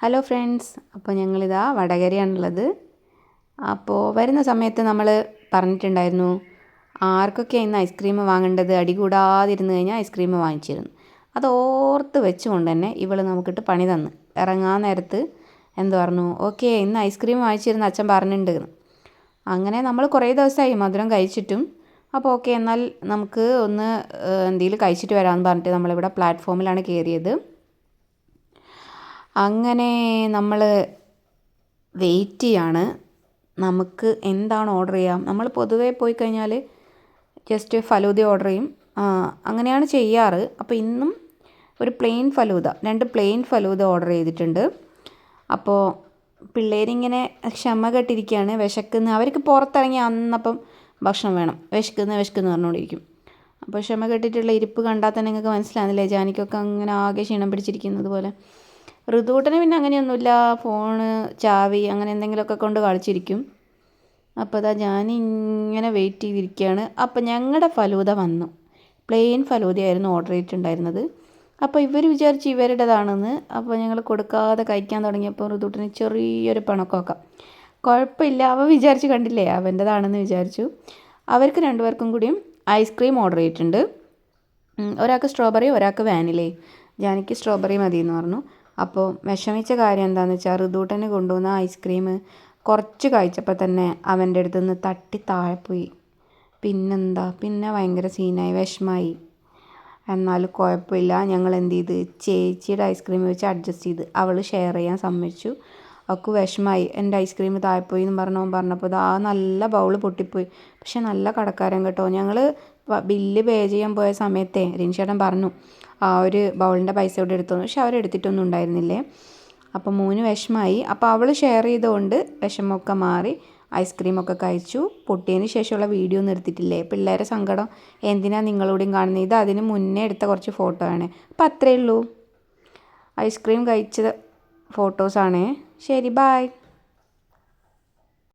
Hello friends അപ്പോൾ ഞങ്ങളിതാ വടകരയാണുള്ളത്. അപ്പോൾ വരുന്ന സമയത്ത് നമ്മൾ പറഞ്ഞിട്ടുണ്ടായിരുന്നു ആർക്കൊക്കെ ഇന്ന് ഐസ്ക്രീം വാങ്ങേണ്ടത്? അടി കൂടാതിരുന്ന് കഴിഞ്ഞാൽ ഐസ്ക്രീം വാങ്ങിച്ചിരുന്നു. അത് ഓർത്ത് വെച്ചുകൊണ്ട് തന്നെ ഇവൾ നമുക്കിട്ട് പണി തന്ന്. ഇറങ്ങാൻ നേരത്ത് എന്ത് പറഞ്ഞു? ഓക്കെ ഇന്ന് ഐസ്ക്രീം വാങ്ങിച്ചിരുന്ന അച്ഛൻ പറഞ്ഞിട്ടുണ്ട് അങ്ങനെ നമ്മൾ കുറേ ദിവസമായി മധുരം കഴിച്ചിട്ടും അപ്പോൾ ഓക്കെ എന്നാൽ നമുക്ക് ഒന്ന് എന്തെങ്കിലും കഴിച്ചിട്ട് വരാമെന്ന് പറഞ്ഞിട്ട് നമ്മളിവിടെ പ്ലാറ്റ്ഫോമിലാണ് കയറിയത് അങ്ങനെ നമ്മൾ വെയിറ്റ് ചെയ്യാണ്. നമുക്ക് എന്താണ് ഓർഡർ ചെയ്യാം? നമ്മൾ പൊതുവേ പോയി കഴിഞ്ഞാൽ ജസ്റ്റ് ഫലൂദ ഓർഡർ ചെയ്യും. അങ്ങനെയാണ് ചെയ്യാറ്. അപ്പോൾ ഇന്നും ഒരു പ്ലെയിൻ ഫലൂദ രണ്ട് പ്ലെയിൻ ഫലൂദ ഓർഡർ ചെയ്തിട്ടുണ്ട്. അപ്പോൾ പിള്ളേരിങ്ങനെ ക്ഷമ കെട്ടിരിക്കുകയാണ് വിശക്കുന്ന. അവർക്ക് പുറത്തിറങ്ങി അന്നപ്പം ഭക്ഷണം വേണം. വിശക്കുന്ന വിശക്കുന്ന പറഞ്ഞുകൊണ്ടിരിക്കും. അപ്പോൾ ക്ഷമ കെട്ടിട്ടുള്ള ഇരിപ്പ് കണ്ടാൽ തന്നെ നിങ്ങൾക്ക് മനസ്സിലാകുന്നില്ലേ ജാനിക്കൊക്കെ അങ്ങനെ ആകെ ക്ഷീണം പിടിച്ചിരിക്കുന്നത് പോലെ. ഋതുകൂട്ടന് പിന്നെ അങ്ങനെയൊന്നുമില്ല. ഫോണ് ചാവി അങ്ങനെ എന്തെങ്കിലുമൊക്കെ കൊണ്ട് കളിച്ചിരിക്കും. അപ്പോൾ അതാ ഇങ്ങനെ വെയിറ്റ് ചെയ്തിരിക്കുകയാണ്. അപ്പോൾ ഞങ്ങളുടെ ഫലൂദ വന്നു. പ്ലെയിൻ ഫലൂദയായിരുന്നു ഓർഡർ ചെയ്തിട്ടുണ്ടായിരുന്നത്. അപ്പോൾ ഇവർ വിചാരിച്ച് ഇവരുടേതാണെന്ന്. അപ്പോൾ ഞങ്ങൾ കൊടുക്കാതെ കഴിക്കാൻ തുടങ്ങിയപ്പോൾ ഋതുട്ടിന് ചെറിയൊരു പിണക്കമൊക്കെ കുഴപ്പമില്ല അവ വിചാരിച്ച് കണ്ടില്ലേ? അവന്റെതാണെന്ന് വിചാരിച്ചു. അവർക്ക് രണ്ടുപേർക്കും കൂടിയും ഐസ്ക്രീം ഓർഡർ ചെയ്തിട്ടുണ്ട്. ഒരാൾക്ക് സ്ട്രോബെറി ഒരാൾക്ക് വാനിലേ ജാനിക്ക് സ്ട്രോബെറി മതി എന്ന് പറഞ്ഞു. അപ്പോൾ വിഷമിച്ച കാര്യം എന്താണെന്ന് വെച്ചാൽ ഋതുട്ടന് കൊണ്ടുവന്ന ഐസ്ക്രീം കുറച്ച് കഴിച്ചപ്പോൾ തന്നെ അവന്റെ അടുത്ത് നിന്ന് തട്ടി താഴെ പോയി. പിന്നെന്താ? പിന്നെ ഭയങ്കര സീനായി വിഷമായി. എന്നാലും കുഴപ്പമില്ല. ഞങ്ങൾ എന്ത് ചെയ്ത്? ചേച്ചിയുടെ ഐസ്ക്രീം വെച്ച് അഡ്ജസ്റ്റ് ചെയ്ത് അവൾ ഷെയർ ചെയ്യാൻ സമ്മതിച്ചു. അവൾക്ക് വിഷമായി. എന്റെ ഐസ്ക്രീം താഴെപ്പോയി എന്ന് പറഞ്ഞു പറഞ്ഞപ്പോൾ ആ നല്ല ബൗൾ പൊട്ടിപ്പോയി. പക്ഷെ നല്ല കടക്കാരൻ കേട്ടോ. ഞങ്ങൾ ബില്ല് പേ ചെയ്യാൻ പോയ സമയത്തെ റിൻഷേട്ടൻ പറഞ്ഞു ആ ഒരു ബൗളിന്റെ പൈസ ഇവിടെ എടുത്തു പക്ഷെ അവരെടുത്തിട്ടൊന്നും ഉണ്ടായിരുന്നില്ലേ? അപ്പോൾ മൂന്ന് വിഷമായി. അപ്പോൾ അവൾ ഷെയർ ചെയ്തുകൊണ്ട് വിഷമമൊക്കെ മാറി ഐസ്ക്രീമൊക്കെ കഴിച്ചു. പൊട്ടിയതിന് ശേഷമുള്ള വീഡിയോ നിർത്തിയിട്ടില്ലേ പിള്ളേരെ സങ്കടം. എന്തിനാണ് നിങ്ങളോടും കാണുന്നത്? ഇത് അതിന് മുന്നേ എടുത്ത കുറച്ച് ഫോട്ടോ ആണ്. അപ്പോൾ അത്രയേ ഉള്ളൂ. ഐസ്ക്രീം കഴിച്ച ഫോട്ടോസാണേ. ശരി ബായ്